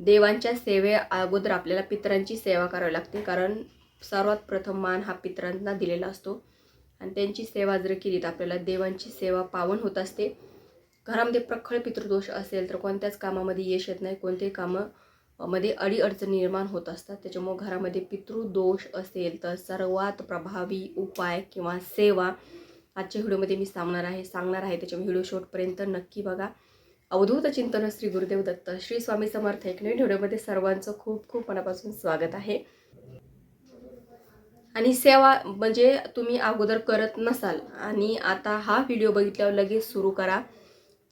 देवांच्या सेवे अगोदर आपल्याला पितरांची सेवा करावी लागते. कारण सर्वात प्रथम मान हा पितरांना दिलेला असतो. आणि त्यांची सेवा जर केली तर आपल्याला देवांची सेवा पावन होत असते. घरामध्ये प्रखळ पितृदोष असेल तर कोणत्याच कामामध्ये यश येत नाही. कोणतेही कामं मध्ये अडीअडचणी निर्माण होत असतात. त्याच्यामुळे घरामध्ये पितृदोष असेल तर सर्वात प्रभावी उपाय किंवा सेवा आजच्या व्हिडिओमध्ये मी सांगणार आहे सांगणार आहे. त्याच्यामुळे व्हिडिओ शेवटपर्यंत नक्की बघा. अवधूत चिंतन श्री गुरुदेव दत्त श्री स्वामी समर्थ एक नवीन व्हिडिओमध्ये सर्वांचं खूप खूप मनापासून स्वागत आहे. आणि सेवा म्हणजे तुम्ही अगोदर करत नसाल आणि आता हा व्हिडिओ बघितल्यावर लगेच सुरू करा.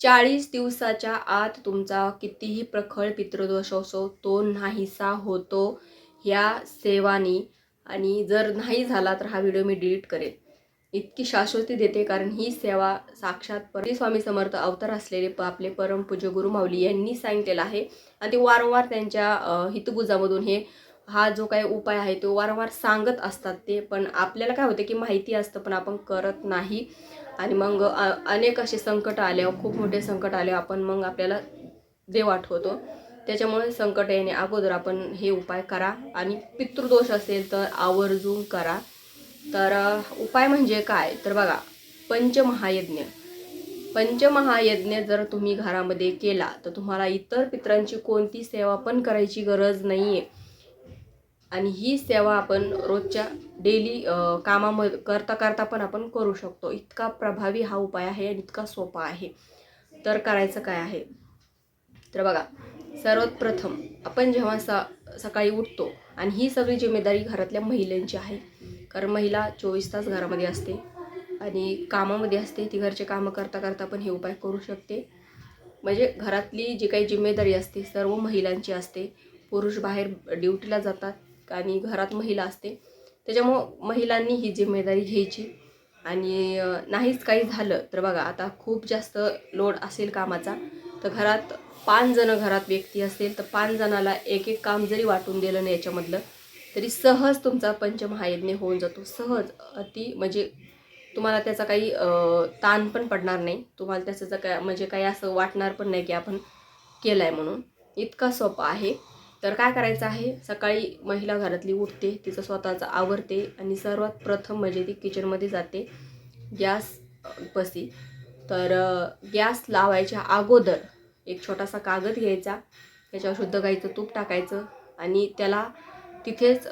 चाळीस दिवसाच्या आत तुमचा कितीही प्रखळ पितृदोष असो तो नाहीसा होतो ह्या सेवानी. आणि जर नाही झाला तर हा व्हिडिओ मी डिलीट करेन. इतकी शाश्वती देते कारण ही सेवा साक्षात परती स्वामी समर्थ अवतार असलेले प आपले परमपूज्य गुरु माऊली यांनी सांगितलेलं आहे. आणि ते वारंवार त्यांच्या हितगुजामधून हे हा जो काही उपाय आहे तो वारंवार सांगत असतात ते. पण आपल्याला काय होतं की माहिती असतं पण आपण करत नाही. आणि मग अनेक असे संकट आल्यावर खूप मोठे संकट आले आपण मग आपल्याला देव आठवतो. त्याच्यामुळे संकट येणे अगोदर आपण हे उपाय करा. आणि पितृदोष असेल तर आवर्जून करा. तर उपाय म्हणजे काय? तर बघा पंचमहायज्ञ. पंचमहायज्ञ जर तुम्ही घरामध्ये केला तर तुम्हाला इतर पित्रांची कोणती सेवा पण करायची गरज नाही आहे आणि ही सेवा आपण रोजच्या डेली कामामध्ये करता करता पण आपण करू शकतो. इतका प्रभावी हा उपाय आहे आणि इतका सोपा आहे. तर करायचं काय आहे? तर बघा सर्वात प्रथम आपण जेव्हा स सकाळी उठतो आणि ही सगळी जिम्मेदारी घरातल्या महिलांची आहे कारण महिला चोवीस तास घरामध्ये असते आणि कामामध्ये असते ती घरचे कामं करता करता पण हे उपाय करू शकते. म्हणजे घरातली जी काही जिम्मेदारी असते सर्व महिलांची असते. पुरुष बाहेर ड्युटीला जातात आणि घरात महिला असते. त्याच्यामुळं महिलांनी ही जिम्मेदारी घ्यायची. आणि नाहीच काही झालं तर बघा आता खूप जास्त लोड असेल कामाचा तर घरात पाच जणं घरात व्यक्ती असेल तर पाच जणाला एक एक काम जरी वाटून दिलं ना याच्यामधलं तरी सहज तुमचा पंचमहायज्ञ होऊन जातो. सहज अति म्हणजे तुम्हाला त्याचा काही ताण पण पडणार नाही. तुम्हाला त्याचं काय म्हणजे काही असं वाटणार पण नाही की आपण केलं आहे म्हणून. इतका सोपा आहे. तर काय करायचं आहे? सकाळी महिला घरातली उठते तिचं स्वतःचं आवरते आणि सर्वात प्रथम म्हणजे ती किचनमध्ये जाते. गॅस पसी. तर गॅस लावायच्या अगोदर एक छोटासा कागद घ्यायचा. त्याच्यावर शुद्ध गाईचं तूप टाकायचं आणि त्याला तिथेच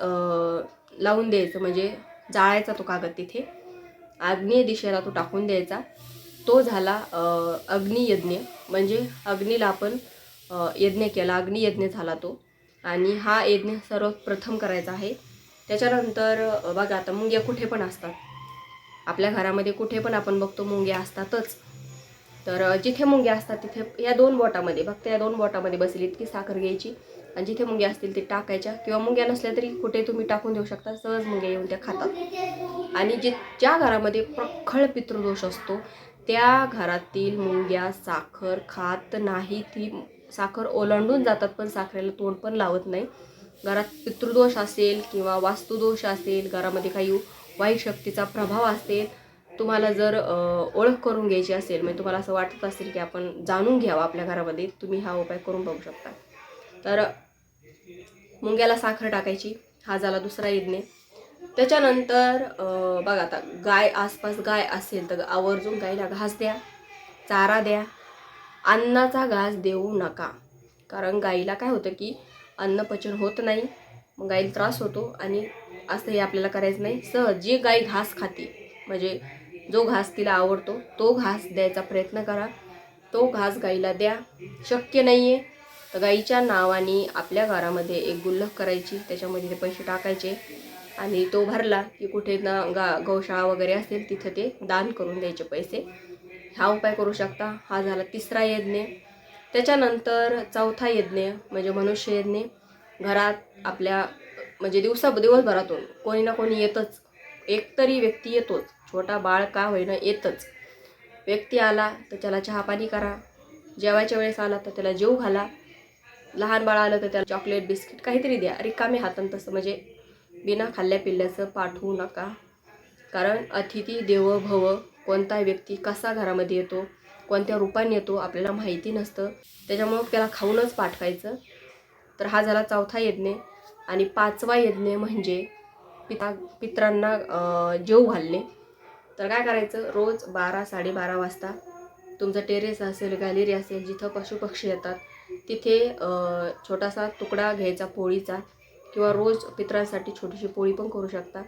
लावून द्यायचं. म्हणजे जाळायचा तो कागद तिथे. आग्नेय दिशेला तो टाकून द्यायचा. तो झाला अग्नियज्ञ. म्हणजे अग्नीला आपण यज्ञ केला. अग्नियज्ञ झाला तो. आणि हा यज्ञ सर्वप्रथम करायचा आहे. त्याच्यानंतर बघा आता मुंग्या कुठे पण असतात. आपल्या घरामध्ये कुठे पण आपण बघतो मुंग्या असतातच. तर जिथे मुंग्या असतात तिथे या दोन बोटामध्ये फक्त या दोन बोटामध्ये बसेल इतकी साखर घ्यायची. आणि जिथे मुंग्या असतील ते टाकायच्या. किंवा मुंग्या नसल्या तरी कुठे तुम्ही टाकून देऊ शकता सहज मुंग्या येऊन त्या खातात. आणि जे ज्या घरामध्ये प्रखळ पितृदोष असतो त्या घरातील मुंग्या साखर खात नाही ती साखर ओलांडून जातात पण साखरेला तोंड पण लावत नाही. घरात पितृदोष असेल किंवा वास्तुदोष असेल घरामध्ये काही वाईट शक्तीचा प्रभाव असेल तुम्हाला जर ओळख करून घ्यायची असेल म्हणजे तुम्हाला असं वाटत असेल की आपण जाणून घ्यावं आपल्या घरामध्ये तुम्ही हा उपाय करून बघू शकता. तर मुंग्याला साखर टाकायची हा झाला दुसरा यज्ञ त्याच्यानंतर बघा आता गाय आसपास गाय असेल तर आवर्जून गायला घास द्या चारा द्या. अन्नाचा घास देऊ नका. कारण गाईला काय होतं की अन्न पचन होत नाही मग गाईला त्रास होतो आणि असं हे आपल्याला करायचं नाही. सहज जी गाय घास खाते म्हणजे जो घास तिला आवडतो तो घास द्यायचा प्रयत्न करा. तो घास गाईला द्या. शक्य नाही आहे गाईच्या नावाने आपल्या घरामध्ये एक गुल्लक करायची त्याच्यामध्ये ते पैसे टाकायचे आणि तो भरला की कुठे ना गा गौशाळा वगैरे असेल तिथं ते दान करून द्यायचे पैसे. हा उपाय करू शकता. हा झाला तिसरा यज्ञ. त्याच्यानंतर चौथा यज्ञ म्हणजे मनुष्य यज्ञ. घरात आपल्या म्हणजे दिवसा दिवसभरातून कोणी ना कोणी येतच. एकतरी व्यक्ती येतोच. छोटा बाळ का होईना येतच. व्यक्ती आला तर त्याला चहापाणी करा. जेवायच्या वेळेस आला तर त्याला जेव घाला. लहान बाळ आलं तर त्याला चॉकलेट बिस्किट काहीतरी द्या. रिकामे हातान तसं म्हणजे बिना खाल्ल्या पिल्ल्याचं पाठवू नका. कारण अतिथी देव भव कोणता व्यक्ती कसा घरामध्ये येतो कोणत्या रूपाने येतो आपल्याला माहिती नसतं. त्याच्यामुळं त्याला खाऊनच पाठवायचं. तर हा झाला चौथा यज्ञ. आणि पाचवा यज्ञ म्हणजे पिता पित्रांना जेव घालणे. तर काय करायचं? रोज बारा साडेबारा वाजता तुमचं टेरेस असेल गॅलरी असेल जिथं पशुपक्षी येतात तिथे छोटासा तुकडा घ्यायचा पोळीचा किंवा रोज पित्रांसाठी छोटीशी पोळी पण करू शकता.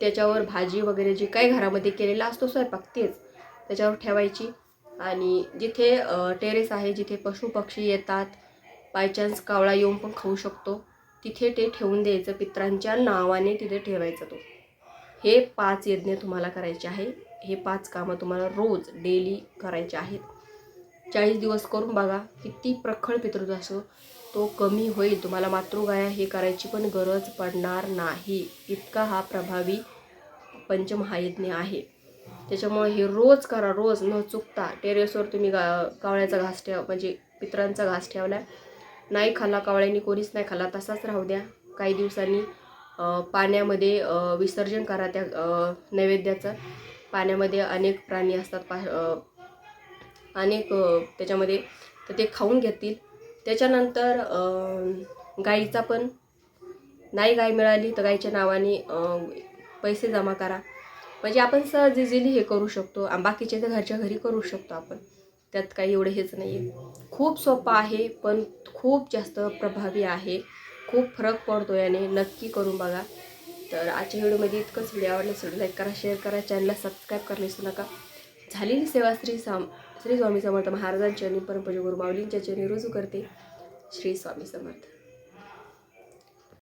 त्याच्यावर भाजी वगैरे जे काही घरामध्ये केलेला असतो स्वयंपाक तेच त्याच्यावर ठेवायची. आणि जिथे टेरेस आहे जिथे पशुपक्षी येतात बायचान्स कावळा येऊन पण खाऊ शकतो तिथे ते ठेवून द्यायचं पित्रांच्या नावाने तिथे ठेवायचं तो. हे पाच यज्ञ तुम्हाला करायचे आहे. हे पाच कामं तुम्हाला रोज डेली करायचे आहेत. चाळीस दिवस करून बघा किती प्रखळ पितृत्व असो तो कमी होईल. तुम्हाला मातृगाया हे करायची पण गरज पडणार नाही. इतका हा प्रभावी पंचमहायज्ञ आहे. त्याच्यामुळे हे रोज करा रोज. न चुकता. टेरेसवर तुम्ही गा कावळ्याचा घास ठेवा म्हणजे पित्रांचा घास ठेवला नाही खाल्ला कावळ्यांनी कोणीच नाही खाल्ला. तसाच राहू द्या. काही दिवसांनी पाण्यामध्ये विसर्जन करा त्या नैवेद्याचं. पाण्यामध्ये अनेक प्राणी असतात पा अनेक त्याच्यामध्ये तर ते खाऊन घेतील. त्याच्यानंतर गाईचा पण नाही गाय मिळाली तर गाईच्या नावाने पैसे जमा करा. म्हणजे आपण सहज इझिली हे करू शकतो. आणि बाकीचे तर घरच्या घरी करू शकतो आपण. त्यात काही एवढं हेच नाही आहे खूप सोपं आहे पण खूप जास्त प्रभावी आहे. खूप फरक पडतो याने. नक्की करून बघा. तर आजच्या व्हिडिओमध्ये इतकंच. व्हिडिओ आवडलं असेल लाईक करा शेअर करा. चॅनलला सबस्क्राईब करायला विसरू नका. झालेली सेवाश्री साम श्री स्वामी समर्थ महाराजांच्या आणि परमपूज्य गुरु माऊलींच्या चरणी रुजू करते. श्री स्वामी समर्थ.